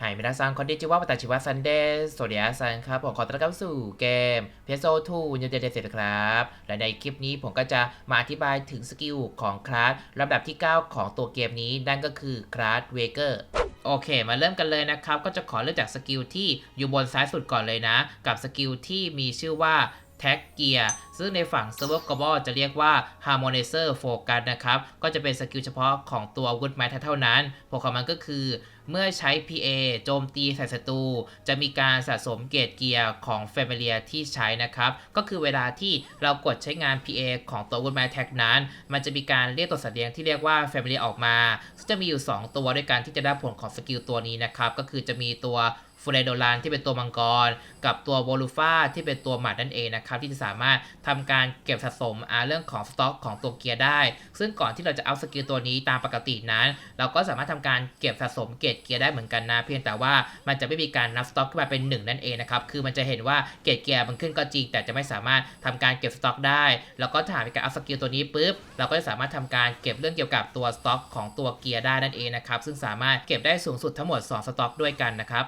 ไฮมินาซังคอนดิจิวะปตาชิวะซันเดย์สวัสดีซันครับ ผมขอต้อนรับสู่เกม p s o 2ยูเจเดเสร็จครับ และในคลิปนี้ผมก็จะมาอธิบายถึงสกิลของคลาสลำดับที่ 9 ของตัวเกมนี้ นั่นก็คือคลาสเวเกอร์โอเค มาเริ่มกันเลยนะครับ ก็จะขอเริ่มจากสกิลที่อยู่บนซ้ายสุดก่อนเลยนะ กับสกิลที่มีชื่อว่าแท็กเกียร์ซึ่งในฝั่ง Server Global จะเรียกว่า Harmonizer Focus นะครับ ก็จะเป็นสกิลเฉพาะของตัว Wood m a t เท่านั้นผลของมันก็คือ เมื่อใช้ PA โจมตีใส่ศัตรู จะมีการสะสมเกรดเกียร์ของ f a m i l i a ที่ใช้นะครับ ก็คือเวลาที่เรากดใช้งาน PA ของตัว Wood m a t นั้น มันจะมีการเรียกตัวสัตว์เลี้ยงที่เรียกว่า f a m i l i a ออกมา ซึ่งจะมีอยู่ 2 ตัวด้วยกันที่จะได้ผลของสกิลตัวนี้นะครับ ก็คือจะมีตัวฟูเรโดลานที่เป็นตัวมังกร กับตัวโวลูฟาที่เป็นตัวหมัดนั่นเองนะครับที่จะสามารถทำการเก็บสะสมเรื่องของสต็อกของตัวเกียร์ได้ ซึ่งก่อนที่เราจะเอาสกิลตัวนี้ตามปกตินั้น เราก็สามารถทำการเก็บสะสมเกรดเกียร์ได้เหมือนกันนะเพียงแต่ว่ามันจะไม่มีการนับสต็อกขึ้นมาเป็นหนึ่งนั่นเองนะครับคือมันจะเห็นว่าเกรดเกียร์มันขึ้นก็จริง แต่จะไม่สามารถทำการเก็บสต็อกได้ แล้วก็ถ้าหากมีการเอาสกิลตัวนี้ปุ๊บเราก็จะสามารถทำการเก็บเรื่องเกี่ยวกับตัวสต็อกของตัวเกียร์ได้นั่นเองนะครับซึ่งสามารถเก็บได้สูงสุดทั้งหมด 2 สต็อกด้วยกันนะครับ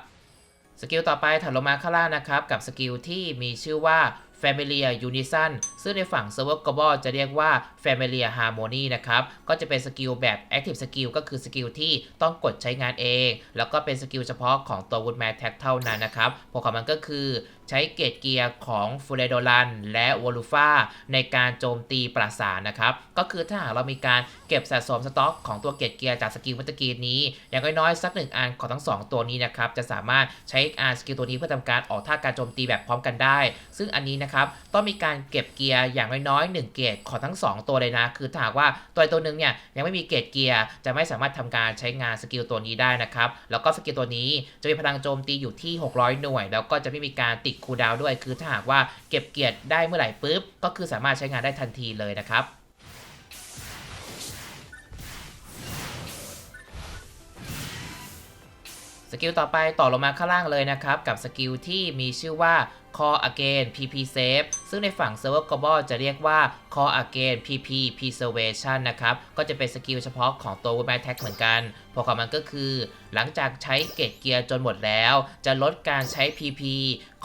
สกิลต่อไปถัดลงมาข้างล่างนะครับ กับสกิลที่มีชื่อว่า Familiar Unison ซึ่งในฝั่ง Server Global จะเรียกว่า Familiar Harmony นะครับ ก็จะเป็นสกิลแบบ Active Skill ก็คือสกิลที่ต้องกดใช้งานเอง แล้วก็เป็นสกิลเฉพาะของตัว Woodman Tag เท่านั้นนะครับผลของมันก็คือใช้เกรดเกียร์ของฟูเรโดลันและวอลูฟาในการโจมตีปราสาทนะครับ ก็คือถ้าหากเรามีการเก็บสะสมสต็อกของตัวเกรดเกียร์จากสกิลเมื่อกี้นี้ อย่างน้อยๆสักหนึ่งอันของทั้ง 2 ตัวนี้นะครับ จะสามารถใช้อาสกิลตัวนี้เพื่อทำการออกท่าการโจมตีแบบพร้อมกันได้ ซึ่งอันนี้นะครับ ต้องมีการเก็บเกียร์อย่างน้อยๆ1เกียร์ของทั้ง 2 ตัวเลยนะ คือถ้าหากว่าตัวตัวหนึ่งเนี่ยยังไม่มีเกียร์เกียร์จะไม่สามารถทำการใช้งานสกิลตัวนี้ได้นะครับ แล้วก็สกิลตัวนี้จะมีพลังโจมตีอยู่ที่ 600 หน่วย แล้วก็จะไม่มีการติดคูลดาวด้วย คือถ้าหากว่าเก็บเกียร์ได้เมื่อไหร่ปุ๊บก็คือสามารถใช้งานได้ทันทีเลยนะครับ สกิลต่อไปต่อลงมาข้างล่างเลยนะครับ กับสกิลที่มีชื่อว่า Call Again PP Save ซึ่งในฝั่ง Server Global จะเรียกว่า Call Again PP Preservation นะครับ ก็จะเป็นสกิลเฉพาะของตัว Woodman Tag เหมือนกัน ผลของมันก็คือ หลังจากใช้เกตเกียร์จนหมดแล้ว จะลดการใช้ PP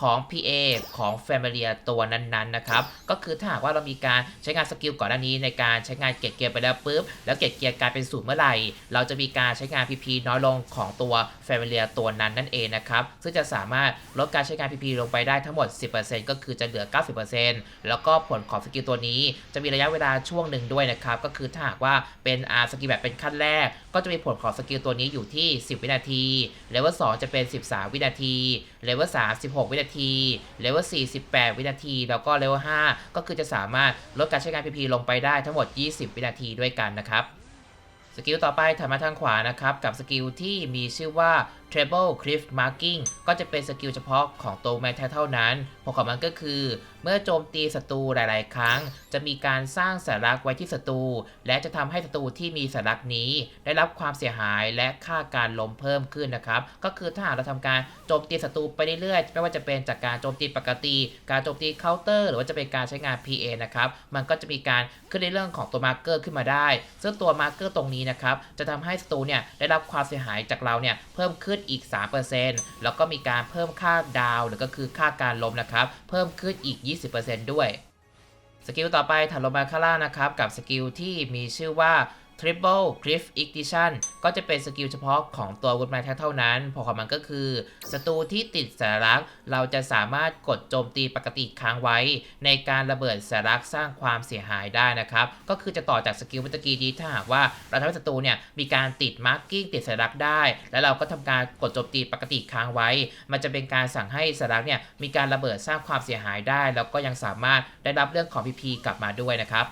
ของ PA ของ f a m i l i a ตัวนั้นๆนะครับ ก็คือถ้าหากว่าเรามีการใช้งานสกิลก่อนหน้านี้ในการใช้งานเกตเกียร์ไปแล้วปุ๊บ แล้วเกตเกียร์กลายเป็นศูนย์เมื่อไหร่ เราจะมีการใช้งาน PP น้อยลงของตัว f a m i l i a ตัวนั้นนั่นเองนะครับ ซึ่งจะสามารถลดการใช้งาน PP ลงไปได้ทั้งหมด 10%ก็คือจะเหลือ 90%แล้วก็ผลของสกิลตัวนี้ จะมีระยะเวลาช่วงหนึ่งด้วยนะครับ ก็คือถ้าหากว่าเป็นอาสกิลแบบเป็นขั้นแรก ก็จะมีผลของสกิลตัวนี้อยู่ที่ 10 วินาที เลเวล2จะเป็น 13 วินาที เลเวล3 16 วินาที เลเวล4 18 วินาที แล้วก็เลเวล5ก็คือจะสามารถลดการใช้งาน PP ลงไปได้ทั้งหมด 20 วินาทีด้วยกันนะครับสกิลต่อไปถัดมาทางขวานะครับ กับสกิลที่มีชื่อว่า Treble Cliff Marking ก็จะเป็นสกิลเฉพาะของตัวแมทเท่านั้นผลของมันก็คือ เมื่อโจมตีศัตรูหลาย ๆ ครั้ง จะมีการสร้างสัญลักษณ์ไว้ที่ศัตรู และจะทำให้ศัตรูที่มีสัญลักษณ์นี้ ได้รับความเสียหายและค่าการล้มเพิ่มขึ้นนะครับ ก็คือถ้าหากเราทำการโจมตีศัตรูไปเรื่อย ๆ ไม่ว่าจะเป็นจากการโจมตีปกติ การโจมตีเคาน์เตอร์ หรือว่าจะเป็นการใช้งาน PA นะครับ มันก็จะมีการขึ้นในเรื่องของตัวมาร์กเกอร์ขึ้นมาได้ ซึ่งตัวมาร์กเกอร์ตรงนี้นะครับ จะทำให้ศัตรูเนี่ยได้รับความเสียหายจากเราเนี่ยเพิ่มขึ้นอีก 3%แล้วก็มีการเพิ่มค่าดาวหรือก็คือค่าการล้มนะครับ เพิ่มขึ้นอีก 20%ด้วยสกิลต่อไปถัดลงมาข้างล่างนะครับ กับสกิลที่มีชื่อว่า Triple Cliff Ignition ก็จะเป็นสกิลเฉพาะของตัว Woodman Tag เท่านั้นผลของมันก็คือศัตรูที่ติดสัญลักษ์เราจะสามารถกดโจมตีปกติค้างไว้ ในการระเบิดสัญลักษ์สร้างความเสียหายได้นะครับ ก็คือจะต่อจากสกิลเมื่อกี้นี้ถ้าหากว่าเราทำให้ศัตรูเนี่ยมีการติดมาร์กิ้งติดสัญลักษ์ได้ แล้วเราก็ทำการกดโจมตีปกติค้างไว้ มันจะเป็นการสั่งให้สัญลักษ์เนี่ยมีการระเบิดสร้างความเสียหายได้ แล้วก็ยังสามารถได้รับเรื่องของ PP กลับมาด้วยนะครับ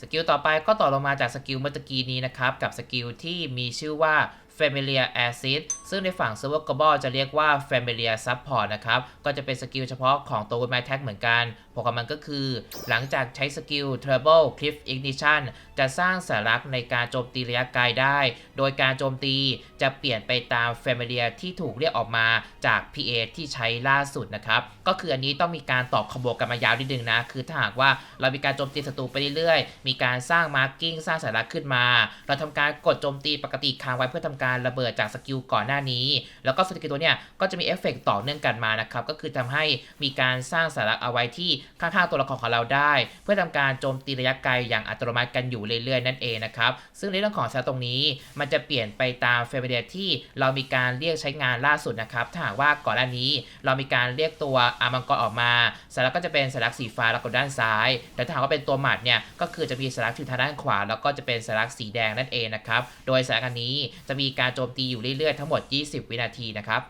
สกิลต่อไปก็ต่อลงมาจากสกิลเมื่อกี้นี้นะครับ กับสกิลที่มีชื่อว่า Familiar Acid ซึ่งในฝั่ง Server Global จะเรียกว่า Familiar Support นะครับ ก็จะเป็นสกิลเฉพาะของตัว Wood My Tag เหมือนกันโปรแกรมมันก็คือ หลังจากใช้สกิล Trouble Cliff Ignition จะสร้างสัญลักในการโจมตีระยะไกลได้ โดยการโจมตีจะเปลี่ยนไปตาม Familiar ที่ถูกเรียกออกมาจาก PA ที่ใช้ล่าสุดนะครับ ก็คืออันนี้ต้องมีการตอบคอมโบกันมายาวนิดนึงนะ คือถ้าหากว่าเรามีการโจมตีศัตรูไปเรื่อยๆ มีการสร้างมาร์กิ้งสร้างสัญลักขึ้นมา เราทำการกดโจมตีปกติค้างไว้เพื่อทำการระเบิดจากสกิลก่อนหน้านี้ แล้วก็สกิลตัวเนี้ยก็จะมีเอฟเฟกต์ต่อเนื่องกันมานะครับ ก็คือทำให้มีการสร้างสัญลักษณ์เอาไว้ที่ข้างๆตัวละครของเราได้ เพื่อทำการโจมตีระยะไกลอย่างอัตโนมัติกันอยู่เรื่อยๆ นั่นเองนะครับ ซึ่งในเรื่องของสัญลักษณ์ตรงนี้มันจะเปลี่ยนไปตามเฟเวเดียที่เรามีการเรียกใช้งานล่าสุดนะครับ ถ้าหากว่าก่อนหน้านี้เรามีการเรียกตัวอามังกรออกมาสัญลักษณ์ก็จะเป็นสัญลักษณ์สีฟ้าแล้วก็ด้านซ้าย แต่ถ้าหากว่าเป็นตัวหมัดเนี่ยก็คือจะมีสัญลักษณ์อยู่ทางด้านขวา แล้วก็จะเป็นสัญลักษณ์สีแดงนั่นเองนะครับ โดยสัญลักษณ์อันนี้จะมีการโจมตีอยู่เรื่อยๆ ทั้งหมด20 วินาทีนะครับ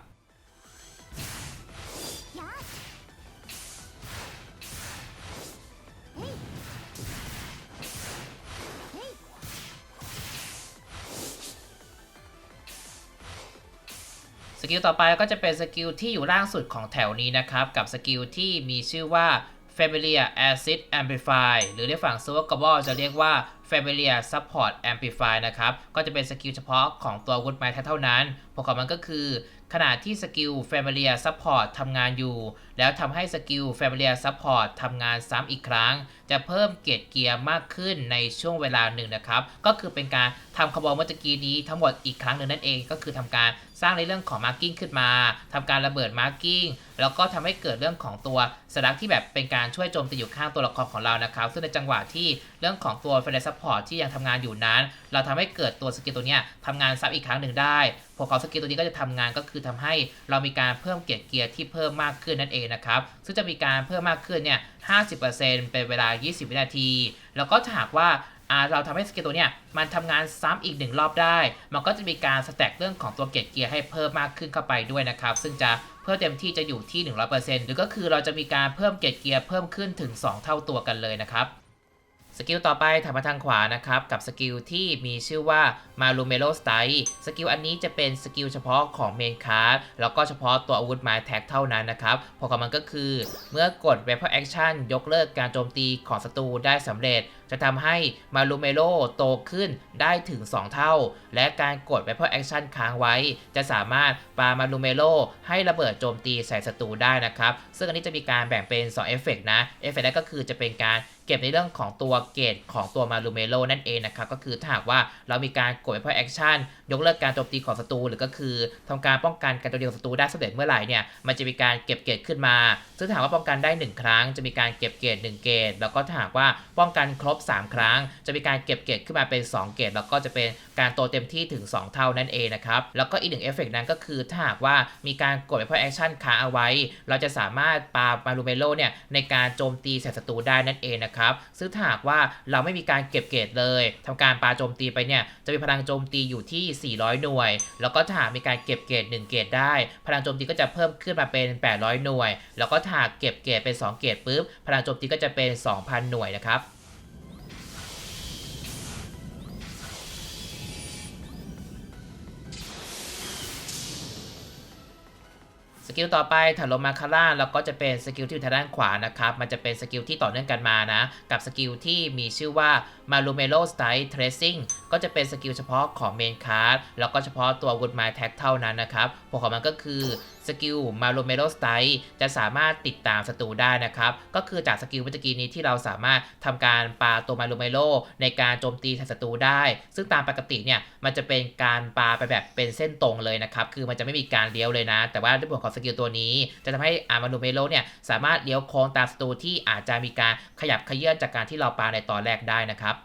สกิลต่อไปก็จะเป็นสกิลที่อยู่ล่างสุดของแถวนี้นะครับ กับสกิลที่มีชื่อว่า Familiar Acid Amplify หรือในฝั่ง Server Global จะเรียกว่า Familiar Support Amplify นะครับ ก็จะเป็นสกิลเฉพาะของตัว Wood m i เท่านั้นผลของมันก็คือ ขณะที่สกิล Familiar Support ทำงานอยู่ แล้วทำให้สกิล Familiar Support ทำงานซ้ำอีกครั้ง จะเพิ่มเกรดเกียร์มากขึ้นในช่วงเวลาหนึ่งนะครับ ก็คือเป็นการทำคาร์บอนเมื่อกี้นี้ทั้งหมดอีกครั้งหนึ่งนั่นเอง ก็คือทำการสร้างในเรื่องของมาร์กิ้งขึ้นมาทำการระเบิดมาร์กิ้งแล้วก็ทำให้เกิดเรื่องของตัวสลักที่แบบเป็นการช่วยโจมตีอยู่ข้างตัวละครของเรานะครับ ซึ่งในจังหวะที่เรื่องของตัว f r ร e ซัพพอร์ตที่ยังทำงานอยู่นั้น เราทำให้เกิดตัวสกิลตัวนี้ทำงานซ้ำอีกครั้งหนึ่งได้พวกเขาสกิลตัวนี้ก็จะทำงานก็คือทำให้เรามีการเพิ่มเกียร์เกียร์ที่เพิ่มมากขึ้นนั่นเองนะครับ ซึ่งจะมีการเพิ่มมากขึ้นเนี่ย50%เป็นเวลา20 วินาที แล้วก็ถ้าหากว่าเราทำให้สเกลตัวเนี้ยมันทำงานซ้ำอีกหนึ่งรอบได้ มันก็จะมีการสแต็กเรื่องของตัวเกียร์เกียร์ให้เพิ่มมากขึ้นเข้าไปด้วยนะครับ ซึ่งจะเพิ่มเต็มที่จะอยู่ที่ 100%หรือก็คือเราจะมีการเพิ่มเกียร์เกียร์เพิ่มขึ้นถึง 2 เท่าตัวกันเลยนะครับ สกิลต่อไปถัดมาทางขวานะครับ กับสกิลที่มีชื่อว่า m a r u m e l o Style สกิลอันนี้จะเป็นสกิลเฉพาะของเมนคาร์ดแล้วก็เฉพาะตัวอาวุธไม้แท็กเท่านั้นนะครับพอของมันก็คือ เมื่อกด Weapon Action ยกเลิกการโจมตีของศัตรูได้สำเร็จ จะทำให้มารูเมโลโตขึ้นได้ถึง 2 เท่า และการกด Weapon Action ค้างไว้ จะสามารถปามารูเมโลให้ระเบิดโจมตีใส่ศัตรูได้นะครับ ซึ่งอันนี้จะมีการแบ่งเป็น 2 เอฟเฟกนะ เอฟเฟกแรกก็คือจะเป็นการเก็บในเรื่องของตัวเกรดของตัวมารูเมโลนั่นเองนะครับ ก็คือถ้าหากว่าเรามีการกด Weapon Action ยกเลิกการโจมตีของศัตรูหรือก็คือทำการป้องกันการโจมตีของศัตรูได้สำเร็จเมื่อไหร่เนี่ยมันจะมีการเก็บเกรดขึ้นมา ซึ่งถาหากว่าป้องกันได้ 1 ครั้ง จะมีการเก็บเกรด1เกรดแล้วก็ถ้าหากว่าป้องกันครบ3 ครั้ง จะมีการเก็บเกรดขึ้นมาเป็น 2 เกรดแล้วก็จะเป็นการโตเต็มที่ถึง 2 เท่านั่นเองนะครับแล้วก็อีกหนึ่งเอฟเฟกนั้นก็คือถ้าหากว่ามีการกดไปเพราะแอคชั่นค้างเอาไว้ เราจะสามารถปามารูเมโลเนี่ยในการโจมตีใส่ศัตรูได้นั่นเองนะครับซึ่งถ้าหากว่าเราไม่มีการเก็บเกรดเลยทำการปาโจมตีไปเนี่ยจะมีพลังโจมตีอยู่ที่ 400 หน่วย แล้วก็ถ้ามีการเก็บเกรด1เกรดได้ พลังโจมตีก็จะเพิ่มขึ้นมาเป็น 800 หน่วย แล้วก็ถ้าเก็บเกรดเป็น 2 เกรดปุ๊บพลังโจมตีก็จะเป็น 2,000 หน่วยนะครับ กิลต่อไปถัดลงมาข้างล่างแล้วก็จะเป็นสกิลที่อยู่ทางด้านขวานะครับ มันจะเป็นสกิลที่ต่อเนื่องกันมานะ กับสกิลที่มีชื่อว่า m a r u m e l o Style Tracing ก็จะเป็นสกิลเฉพาะของเมนคาร์ดแล้วก็เฉพาะตัววุดไม้แท็กเท่านั้นนะครับผลของมันก็คือ สกิล m a r u m e l o Style จะสามารถติดตามศัตรูได้นะครับ ก็คือจากสกิลเมื่อกี้นี้ที่เราสามารถทำการปาตัว m a r u m e l o ในการโจมตีใส่ศัตรูได้ ซึ่งตามปกติเนี่ยมันจะเป็นการปาไปแบบเป็นเส้นตรงเลยนะครับ คือมันจะไม่มีการเลี้ยวเลยนะ แต่ว่าด้วยผลของสกิลตัวนี้จะทำให้อามารูเมโลเนี่ยสามารถเลี้ยวโค้งตามศัตรูที่อาจจะมีการขยับขยื่นจากการที่เราปาในตอนแรกได้นะครับ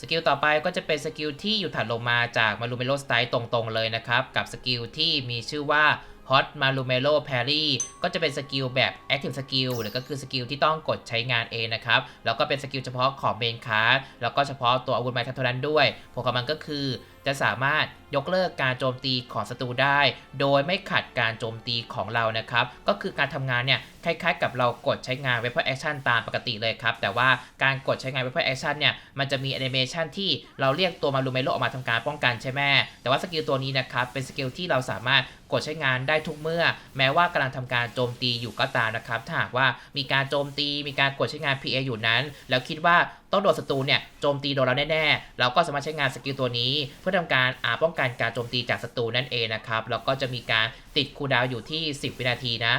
สกิลต่อไปก็จะเป็นสกิลที่อยู่ถัดลงมาจากมารูเมโลสไตล์ตรงๆเลยนะครับ กับสกิลที่มีชื่อว่า ฮอตมาลูเมโลแพรี่ก็จะเป็นสกิลแบบแอคทีฟสกิลหรือก็คือสกิลที่ต้องกดใช้งานเองนะครับ แล้วก็เป็นสกิลเฉพาะของเมนคาร์แล้วก็เฉพาะตัวอาวุธไม้เท่านั้นด้วยโปเกมันก็คือ จะสามารถยกเลิกการโจมตีของศัตรูได้ โดยไม่ขัดการโจมตีของเรานะครับ ก็คือการทำงานเนี่ยคล้ายๆ กับเรากดใช้งาน Weapon Action ตามปกติเลยครับ แต่ว่าการกดใช้งาน Weapon Action เนี่ยมันจะมีแอนิเมชันที่เราเรียกตัวมารูเมโลออกมาทำการป้องกันใช่ไหมแต่ว่าสกิลตัวนี้นะครับเป็นสกิลที่เราสามารถกดใช้งานได้ทุกเมื่อ แม้ว่ากำลังทำการโจมตีอยู่ก็ตามนะครับถ้าหากว่ามีการโจมตีมีการกดใช้งาน PA อยู่นั้น แล้วคิดว่า ต้องโดนศัตรูเนี่ยโจมตีโดนเราแน่ๆ เราก็สามารถใช้งานสกิลตัวนี้ เพื่อทำการอาป้องกันการโจมตีจากศัตรูนั่นเองนะครับแล้วก็จะมีการติดคูลดาวอยู่ที่ 10 วินาทีนะ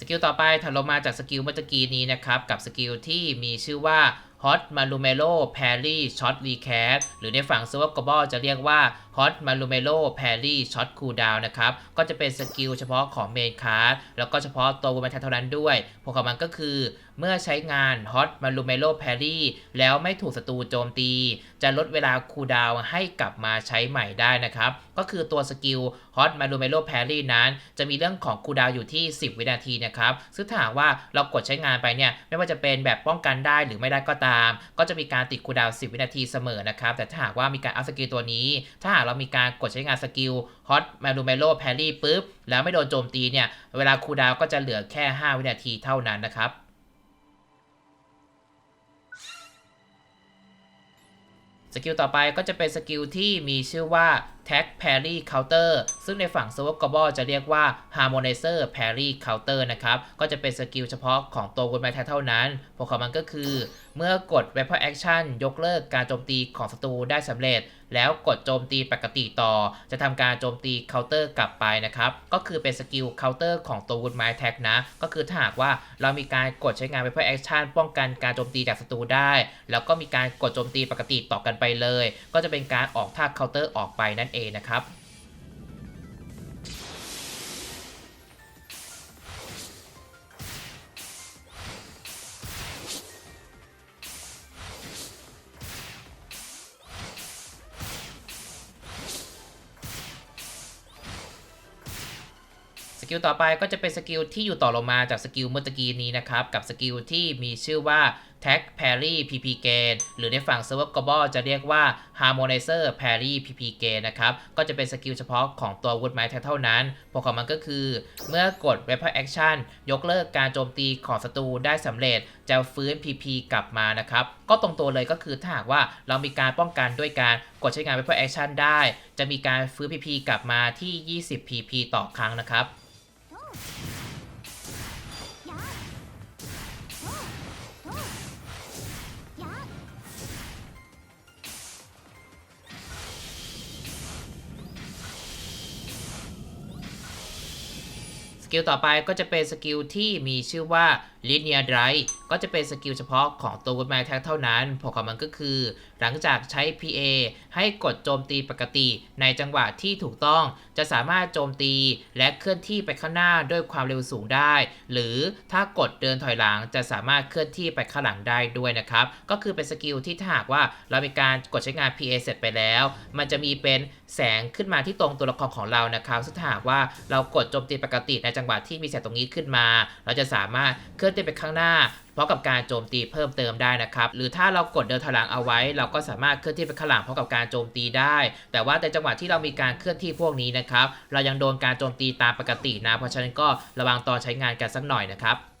สกิลต่อไปถัดลงมาจากสกิลเมื่อกี้นี้นะครับกับสกิลที่มีชื่อว่า Hot Marumelo Parry Shot Recast หรือในฝั่ง Server Global จะเรียกว่า Hot Marumelo Parry Shot Cooldown นะครับ ก็จะเป็นสกิลเฉพาะของเมนคาร์ดแล้วก็เฉพาะตัววูแมนเท่านั้นด้วยผลของมันก็คือเมื่อใช้งาน Hot Marumelo Parry แล้วไม่ถูกศัตรูโจมตี จะลดเวลาคูดาวให้กลับมาใช้ใหม่ได้นะครับ ก็คือตัวสกิล Hot Marumelo Parry นั้น จะมีเรื่องของคูดาวอยู่ที่ 10 วินาทีนะครับซึ่งถ้าหากว่าเรากดใช้งานไปเนี่ย ไม่ว่าจะเป็นแบบป้องกันได้หรือไม่ได้ก็ตาม ก็จะมีการติดคูดาว 10 วินาทีเสมอนะครับ แต่ถ้าหากว่ามีการอัพสกิลตัวนี้ ถ้าหากเรามีการกดใช้งานสกิล Hot Marumelo Parry ปุ๊บแล้วไม่โดนโจมตีเนี่ยเวลาคูดาวก็จะเหลือแค่ 5 วินาทีเท่านั้นนะครับ สกิลต่อไปก็จะเป็นสกิลที่มีชื่อว่า Tag Parry Counter ซึ่งในฝั่ง Server Global จะเรียกว่า Harmonizer Parry Counter นะครับ ก็จะเป็นสกิลเฉพาะของตัว w o r d m a n เท่านั้นผลของมันก็คือ เมื่อกด Weapon Action ยกเลิกการโจมตีของศัตรูได้สำเร็จ แล้วกดโจมตีปกติต่อ จะทำการโจมตี Counter กลับไปนะครับ ก็คือเป็นสกิล Counter ของตัว w o o d m i Tag นะ ก็คือถ้าหากว่าเรามีการกดใช้งาน Weapon Action ป้องกันการโจมตีจากศัตรูได้ แล้วก็มีการกดโจมตีปกติต่อกันไปเลย ก็จะเป็นการออกท่า Counter ออกไปนั่นเองนะครับ กิลต่อไปก็จะเป็นสกิลที่อยู่ต่อลงมาจากสกิลเมื่อตะกี้นี้นะครับ กับสกิลที่มีชื่อว่า Tag Parry PP Gain หรือในฝั่ง Server Global จะเรียกว่า Harmonizer Parry PP Gain นะครับ ก็จะเป็นสกิลเฉพาะของตัว Wood m i เท่านั้นผลของมันก็คือ เมื่อกด Weapon Action ยกเลิกการโจมตีของศัตรูได้สำเร็จ จะฟื้น PP กลับมานะครับ ก็ตรงตัวเลยก็คือถ้าหากว่าเรามีการป้องกันด้วยการกดใช้งาน Weapon Action ได้ จะมีการฟื้น PP กลับมาที่ 20 PP ต่อครั้งนะครับ กิลต่อไปก็จะเป็นสกิลที่มีชื่อว่า Linear Drive ก็จะเป็นสกิลเฉพาะของตัว Wood m i เท่านั้นผลของมันก็คือ หลังจากใช้ PA ให้กดโจมตีปกติในจังหวะที่ถูกต้อง จะสามารถโจมตีและเคลื่อนที่ไปข้างหน้าด้วยความเร็วสูงได้ หรือถ้ากดเดินถอยหลังจะสามารถเคลื่อนที่ไปข้างหลังได้ด้วยนะครับ ก็คือเป็นสกิลที่ถ้าหากว่าเรามีการกดใช้งาน PA เสร็จไปแล้ว มันจะมีเป็น แสงขึ้นมาที่ตรงตัวละครของเรานะครับซึ่งถ้าหากว่าเรากดโจมตีปกติในจังหวะที่มีแสงตรงนี้ขึ้นมา เราจะสามารถเคลื่อนที่ไปข้างหน้าพร้อมกับการโจมตีเพิ่มเติมได้นะครับ หรือถ้าเรากดเดินถอยหลังเอาไว้ เราก็สามารถเคลื่อนที่ไปข้างหลังพร้อมกับการโจมตีได้ แต่ว่าในจังหวะที่เรามีการเคลื่อนที่พวกนี้นะครับ เรายังโดนการโจมตีตามปกตินะ เพราะฉะนั้นก็ระวังตอนใช้งานกันสักหน่อยนะครับ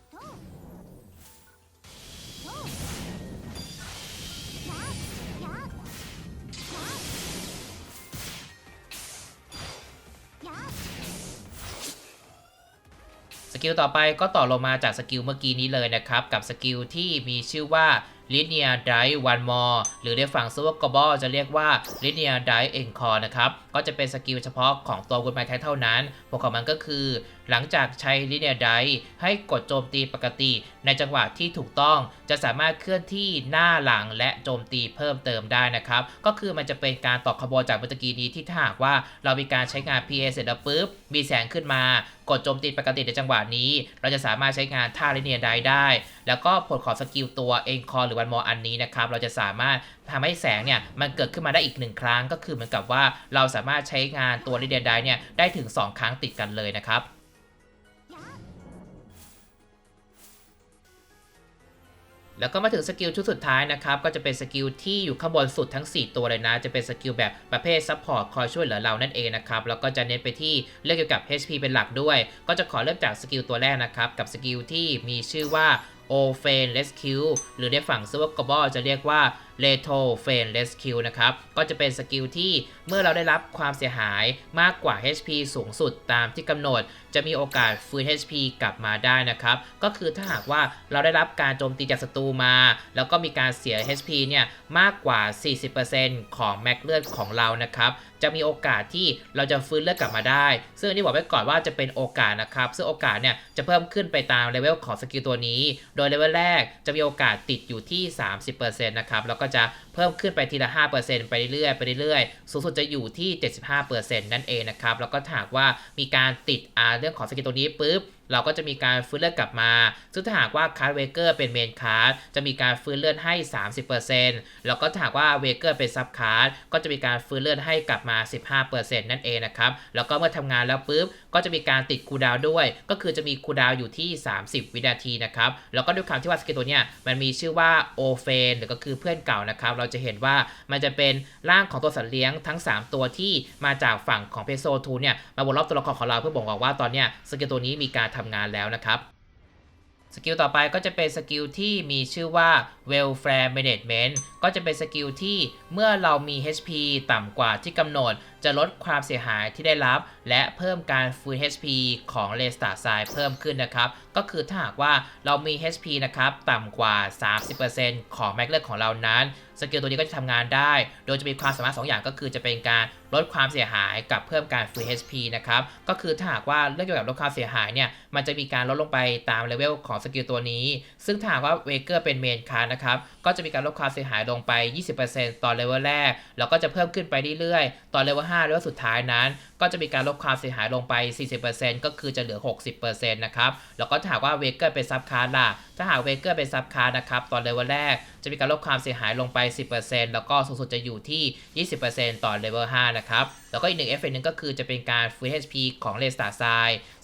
กิลต่อไปก็ต่อลงมาจากสกิลเมื่อกี้นี้เลยนะครับ กับสกิลที่มีชื่อว่า Linear Drive One More หรือในฝั่ง Server Global จะเรียกว่า Linear Drive Encore นะครับ ก็จะเป็นสกิลเฉพาะของตัว Good My เท่านั้นผลของมันก็คือ หลังจากใช้ Linear Drive ให้กดโจมตีปกติ ในจังหวะที่ถูกต้องจะสามารถเคลื่อนที่หน้าหลังและโจมตีเพิ่มเติมได้นะครับ ก็คือมันจะเป็นการต่อขบวนจากเมื่อกี้นี้ที่ถ้าหากว่าเรามีการใช้งาน PA เสร็จแล้วปุ๊บมีแสงขึ้นมากดโจมตีปกติในจังหวะนี้ เราจะสามารถใช้งานท่า Linear Drive ได้ แล้วก็ผลของสกิลตัว Encore หรือ One More อันนี้นะครับเราจะสามารถทำให้แสงเนี่ยมันเกิดขึ้นมาได้อีกหนึ่งครั้ง ก็คือเหมือนกับว่าเราสามารถใช้งานตัว Linear Drive เนี่ยได้ถึง 2 ครั้งติดกันเลยนะครับแล้วก็มาถึงสกิลชุดสุดท้ายนะครับ ก็จะเป็นสกิลที่อยู่ข้างบนสุดทั้ง 4 ตัวเลยนะ จะเป็นสกิลแบบประเภทซัพพอร์ตคอยช่วยเหลือเรานั่นเองนะครับ แล้วก็จะเน้นไปที่เรื่องเกี่ยวกับ HP เป็นหลักด้วย ก็จะขอเริ่มจากสกิลตัวแรกนะครับ กับสกิลที่มีชื่อว่า o f a n Rescue หรือในฝั่ง Server Global จะเรียกว่า r e t o f a n Rescue นะครับ ก็จะเป็นสกิลที่เมื่อเราได้รับความเสียหายมากกว่า HP สูงสุดตามที่กำหนด จะมีโอกาสฟื้น HP กลับมาได้นะครับ ก็คือถ้าหากว่าเราได้รับการโจมตีจากศัตรูมา แล้วก็มีการเสีย HP เนี่ยมากกว่า 40%ของแม็กเลือดของเรานะครับ จะมีโอกาสที่เราจะฟื้นเลือดกลับมาได้ ซึ่งอันนี้บอกไว้ก่อนว่าจะเป็นโอกาสนะครับ ซึ่งโอกาสเนี่ยจะเพิ่มขึ้นไปตามเลเวลของสกิลตัวนี้ โดยเลเวลแรกจะมีโอกาสติดอยู่ที่ 30%นะครับแล้วก็จะเพิ่มขึ้นไปทีละ 5%ไปเรื่อยๆไปเรื่อยๆ สูงสุดจะอยู่ที่ 75%นั่นเองนะครับแล้วก็ถากว่ามีการติดอ่าเรื่องของสกิลตัวนี้ปุ๊บเราก็จะมีการฟื้นเลือดกลับมา ซึ่งถ้าหากว่าคาร์ดเวเกอร์เป็นเมนคาร์ดจะมีการฟื้นเลือดให้ 30%แล้วก็ถ้าหากว่าเวเกอร์เป็นซับคาร์ดก็จะมีการฟื้นเลือดให้กลับมา 15%นั่นเองนะครับ แล้วก็เมื่อทำงานแล้วปุ๊บก็จะมีการติดคูดาวด้วย ก็คือจะมีคูดาวอยู่ที่ 30 วินาทีนะครับ แล้วก็ด้วยความที่ว่าสกิลตัวเนี้ยมันมีชื่อว่าโอเฟนหรือก็คือเพื่อนเก่านะครับ เราจะเห็นว่ามันจะเป็นร่างของตัวสัตว์เลี้ยงทั้ง 3 ตัวที่มาจากฝั่งของเพโซทูเนี่ยมาวนรอบตัวละครของเราเพื่อบ่งบอกว่าตอนเนี่ยสกิลตัวนี้มีการทำงานแล้วนะครับสกิลต่อไปก็จะเป็นสกิลที่มีชื่อว่า Welfare Management ก็จะเป็นสกิลที่เมื่อเรามี HP ต่ำกว่าที่กำหนด จะลดความเสียหายที่ได้รับ และเพิ่มการฟื้น HP ของเลสตาไซเพิ่มขึ้นนะครับ ก็คือถ้าหากว่าเรามี HP นะครับต่ำกว่า 30%ของแม็กเลือดของเรานั้นสกิลตัวนี้ก็จะทำงานได้ โดยจะมีความสามารถ2อย่างก็คือจะเป็นการลดความเสียหายกับเพิ่มการฟื้น HP นะครับ ก็คือถ้าหากว่าเรื่องเกี่ยวกับลดความเสียหายเนี่ย มันจะมีการลดลงไปตามเลเวลของสกิลตัวนี้ ซึ่งถ้าหากว่าเวเกอร์เป็นเมนคาร์นะครับ ก็จะมีการลดความเสียหายลงไป 20%ตอนเลเวลแรก แล้วก็จะเพิ่มขึ้นไปเรื่อยๆ ตอนเลเวล5เลเวลสุดท้ายนั้น ก็จะมีการลดความเสียหายลงไป 40%ก็คือจะเหลือ 60%นะครับ แล้วก็ถ้าหากว่าเวเกอร์เป็นซับคาร์ล่ะ ถ้าหากเวเกอร์เป็นซับคาร์นะครับ ตอนเลเวลแรกจะมีการลดความเสียหายลงไป 10%แล้วก็สูงสุดจะอยู่ที่ 20%ต่อเลเวล5นะครับ แล้วก็อีกหนึ่งเอฟเฟกต์หนึงก็คือจะเป็นการฟื้น HP ของเลสตาไซ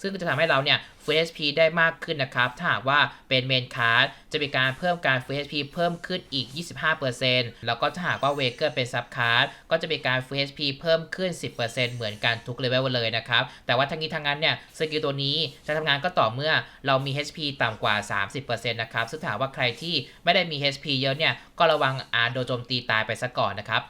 ซึ่งจะทำให้เราเนี่ยฟื้น HP ได้มากขึ้นนะครับ ถ้าหากว่าเป็นเมนคาร์ดจะมีการเพิ่มการฟื้น HP เพิ่มขึ้นอีก 25%แล้วก็ถ้าหากว่าเวเกอร์เป็นซับคาร์ดก็จะมีการฟื้น HP เพิ่มขึ้น 10%เหมือนกันทุกเลเวลเลยนะครับ แต่ว่าทั้งนี้ทั้งนั้นเนี่ยสกิลตัวนี้จะทำงานก็ต่อเมื่อเรามี HP ต่ำกว่า 30%นะครับ ซึ่งถาหากว่าใครที่ไม่ได้มี HP เยอะเนี่ย ก็ระวังอาโดนโจมตีตายไปซะก่อนนะครับ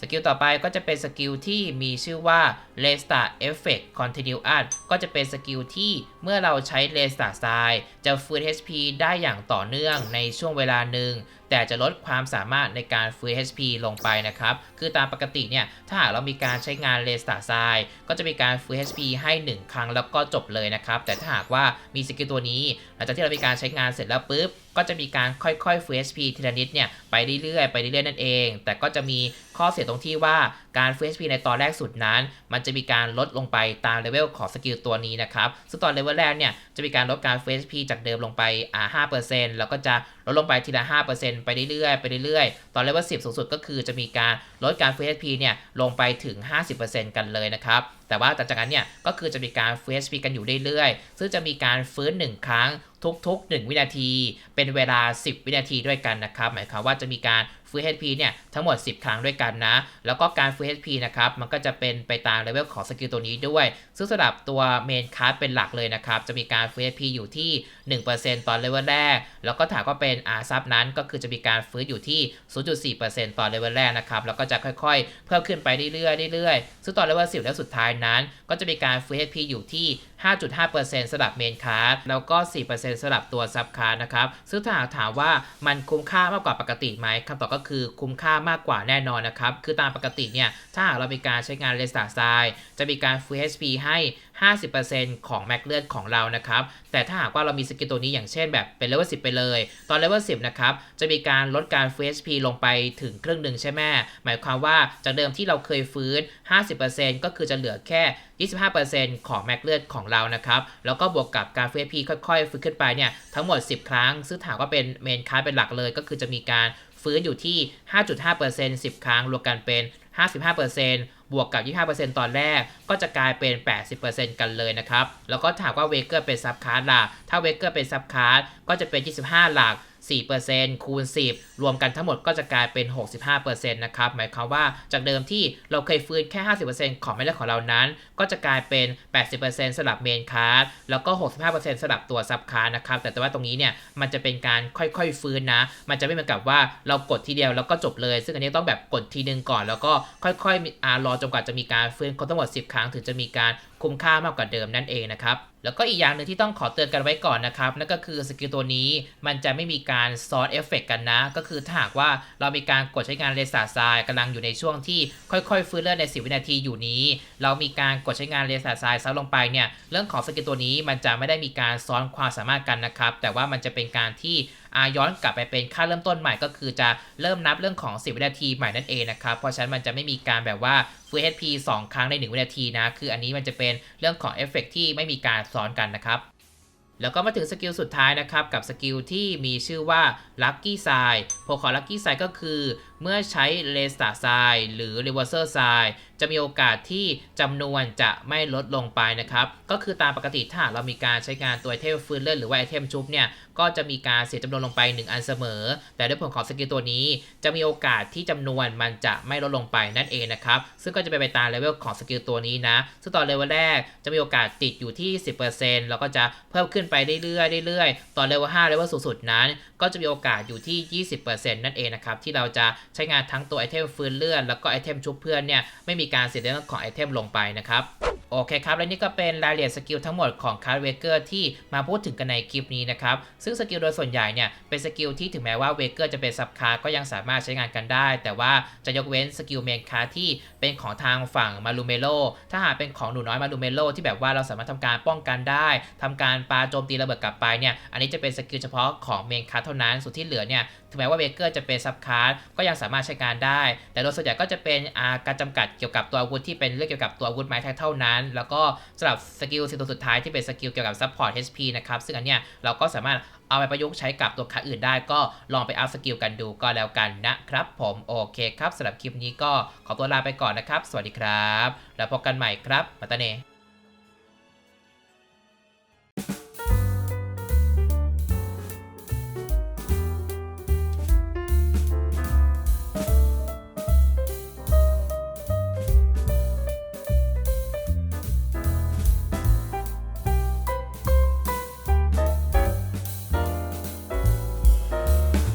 สกิลต่อไปก็จะเป็นสกิลที่มีชื่อว่า r e s t a Effect Continuous ก็จะเป็นสกิลที่เมื่อเราใช้ r e s t a r ทรายจะฟื้น HP ได้อย่างต่อเนื่องในช่วงเวลาหนึ่ง แต่จะลดความสามารถในการฟื้น HP ลงไปนะครับ คือตามปกติเนี่ย ถ้าหากเรามีการใช้งาน r e s t a r ทรายก็จะมีการฟื้น HP ให้ 1 ครั้งแล้วก็จบเลยนะครับ แต่ถ้าหากว่ามีสกิลตัวนี้ หลังจากที่เรามีการใช้งานเสร็จแล้วปุ๊บ ก็จะมีการค่อยๆฟื้น HP ทีละนิดเนี่ย ไปเรื่อยๆ ไปเรื่อยๆ นั่นเอง แต่ก็จะมีข้อเสียตรงที่ว่า การฟื้น HP ในตอนแรกสุดนั้น มันจะมีการลดลงไปตามเลเวลของสกิลตัวนี้นะครับ ซึ่งตอนเลเวลแรกเนี่ยจะมีการลดการฟื้น HP จากเดิมลงไปอ่า5%แล้วก็จะลดลงไปทีละ 5%ไปเรื่อยๆ ไปเรื่อยๆ ตอนเลเวล10 สูงสุดก็คือจะมีการลดการฟื้น HP เนี่ยลงไปถึง 50%กันเลยนะครับ แต่ว่าจากนั้นเนี่ยก็คือจะมีการฟื้น HP กันอยู่เรื่อยๆ ซึ่งจะมีการฟื้น 1 ครั้งทุกๆ 1 วินาที เป็นเวลา 10 วินาทีด้วยกันนะครับ หมายความว่าจะมีการ ฟื้น HP เนี่ยทั้งหมด 10 ครั้งด้วยกันนะ แล้วก็การฟื้น HP นะครับมันก็จะเป็นไปตามเลเวลของสกิลตัวนี้ด้วย ซึ่งสำหรับตัวเมนคาร์ดเป็นหลักเลยนะครับ จะมีการฟื้น HP อยู่ที่ 1%ตอนเลเวลแรก แล้วก็ถามว่าเป็นอาซับนั้นก็คือจะมีการฟื้นอยู่ที่ 0.4%ตอนเลเวลแรกนะครับ แล้วก็จะค่อยๆ เพิ่มขึ้นไปเรื่อยๆเรื่อยๆซึ่งตอนเลเวล10 แล้วสุดท้ายนั้น ก็จะมีการฟื้น HP อยู่ที่ 5.5%สำหรับเมนคาร์แล้วก็ 4%สำหรับตัวซับคาร์นะครับ ซึ่งถ้าหากถามว่ามันคุ้มค่ามากกว่าปกติไหมคำตอบก็คือคุ้มค่ามากกว่าแน่นอนนะครับ คือตามปกติเนี่ย ถ้าหากเรามีการใช้งานเลสตาไซจะมีการฟื้น HP ให้ 50%ของแม็กเลือดของเรานะครับ แต่ถ้าหากว่าเรามีสกิลตัวนี้อย่างเช่นแบบเป็นเลเวล10ไปเลย ตอนเลเวล10นะครับ จะมีการลดการฟื้น HP ลงไปถึงครึ่งหนึ่งใช่ไหมหมายความว่าจากเดิมที่เราเคยฟื้น 50%ก็คือจะเหลือแค่ 25%ของแม็กเลือดของเรานะครับ แล้วก็บวกกับการฟื้น HP ค่อยๆ ฟื้นขึ้นไปเนี่ยทั้งหมด 10 ครั้ง ซึ่งถามว่าเป็นเมนคาร์เป็นหลักเลย ก็คือจะมีการฟื้นอยู่ที่ 5.5% 10 ครั้งรวมกันเป็น 55% บวกกับ 25%ตอนแรก ก็จะกลายเป็น 80%กันเลยนะครับ แล้วก็ถามว่าเวเกอร์เป็นซับคาร์ดล่ะ ถ้าเวเกอร์เป็นซับคาร์ดก็จะเป็น 25 หลัก 4%คูณ 10 รวมกันทั้งหมดก็จะกลายเป็น 65%นะครับ หมายความว่าจากเดิมที่เราเคยฟื้นแค่ 50%ของแม่เลือดของเรานั้น ก็จะกลายเป็น 80%สำหรับเมนคาร์ดแล้วก็ 65%สำหรับตัวซับคาร์ดนะครับ แต่แต่ว่าตรงนี้เนี่ย มันจะเป็นการค่อยๆฟื้นนะ มันจะไม่เหมือนกับว่าเรากดทีเดียวแล้วก็จบเลย ซึ่งอันนี้ต้องแบบกดทีนึงก่อน แล้วก็ค่อยๆอารอจนกว่าจะมีการฟื้นครบทั้งหมด 10 ครั้งถึงจะมีการ คุ้มค่ามากกว่าเดิมนั่นเองนะครับแล้วก็อีกอย่างหนึ่งที่ต้องขอเตือนกันไว้ก่อนนะครับนั่นก็คือสกิลตัวนี้มันจะไม่มีการซอสเอฟเฟกกันนะ ก็คือถ้าหากว่าเรามีการกดใช้งานเลสาทรายกำลังอยู่ในช่วงที่ค่อยๆ ฟื้นเลือดใน 10 วินาทีอยู่นี้ เรามีการกดใช้งานเลสาทรายซับลงไปเนี่ยเรื่องของสกิลตัวนี้มันจะไม่ได้มีการซ้อนความสามารถกันนะครับแต่ว่ามันจะเป็นการที่ ย้อนกลับไปเป็นค่าเริ่มต้นใหม่ก็คือจะเริ่มนับเรื่องของ 10 วินาทีใหม่นั่นเองนะครับเพราะฉะนั้นมันจะไม่มีการแบบว่าฟื้น HP 2 ครั้งใน 1 วินาทีนะคืออันนี้มันจะเป็นเรื่องของเอฟเฟกที่ไม่มีการซ้อนกันนะครับแล้วก็มาถึงสกิลสุดท้ายนะครับ กับสกิลที่มีชื่อว่า Lucky s i โพของ Lucky s i ก็คือเมื่อใช้ r e s t a r s i หรือ Reverser s i จะมีโอกาสที่จำนวนจะไม่ลดลงไปนะครับ ก็คือตามปกติถ้าเรามีการใช้งานตัวไอเทมฟื้นเลือดหรือว่าไอเทมชุบเนี่ยก็จะมีการเสียจำนวนลงไป 1 อันเสมอ แต่ด้วยผลของสกิลตัวนี้ จะมีโอกาสที่จำนวนมันจะไม่ลดลงไปนั่นเองนะครับ ซึ่งก็จะเป็นไปตามเลเวลของสกิลตัวนี้นะ ซึ่งตอนเลเวลแรกจะมีโอกาสติดอยู่ที่ 10%แล้วก็จะเพิ่มขึ้นไปเรื่อยๆเรื่อยๆตอนเลเวล5เลเวลสูงสุดนั้น ก็จะมีโอกาสอยู่ที่ 20%นั่นเองนะครับที่เราจะใช้งานทั้งตัวไอเทมฟื้นเลือดแล้วก็ไอเทมชุบเพื่อนเนี่ยไม่มีการเสียเรื่องของไอเทมลงไปนะครับโอเคครับ และนี่ก็เป็นรายละเอียดสกิลทั้งหมดของคาร์เวเกอร์ที่มาพูดถึงกันในคลิปนี้นะครับ ซึ่งสกิลโดยส่วนใหญ่เนี่ยเป็นสกิลที่ถึงแม้ว่าเวเกอร์จะเป็นซับคาร์ก็ยังสามารถใช้งานกันได้ แต่ว่าจะยกเว้นสกิลเมนคาร์ที่เป็นของทางฝั่งมารูเมโลถ้าหากเป็นของหนูน้อยมารูเมโลที่แบบว่าเราสามารถทำการป้องกันได้ทำการปาโจมตีระเบิดกลับไปเนี่ยอันนี้จะเป็นสกิลเฉพาะของเมนคาร์เท่านั้นส่วนที่เหลือเนี่ย ถึงแม้ว่าเวเกอร์จะเป็นซับคาร์ก็ยังสามารถใช้การได้ แต่โดยส่วนใหญ่ก็จะเป็นการจำกัดเกี่ยวกับตัวอาวุธที่เป็นเรื่องเกี่ยวกับตัวอาวุธไม้แท็กเท่านั้น แล้วก็สำหรับสกิลสิ่งตัวสุดท้ายที่เป็นสกิลเกี่ยวกับซัพพอร์ต HP นะครับ ซึ่งอันเนี้ยเราก็สามารถเอาไปประยุกต์ใช้กับตัวคาอื่นได้ก็ลองไปอัพสกิลกันดูก็แล้วกันนะครับผมโอเคครับสำหรับคลิปนี้ก็ขอตัวลาไปก่อนนะครับ สวัสดีครับ แล้วพบกันใหม่ครับมาตาเน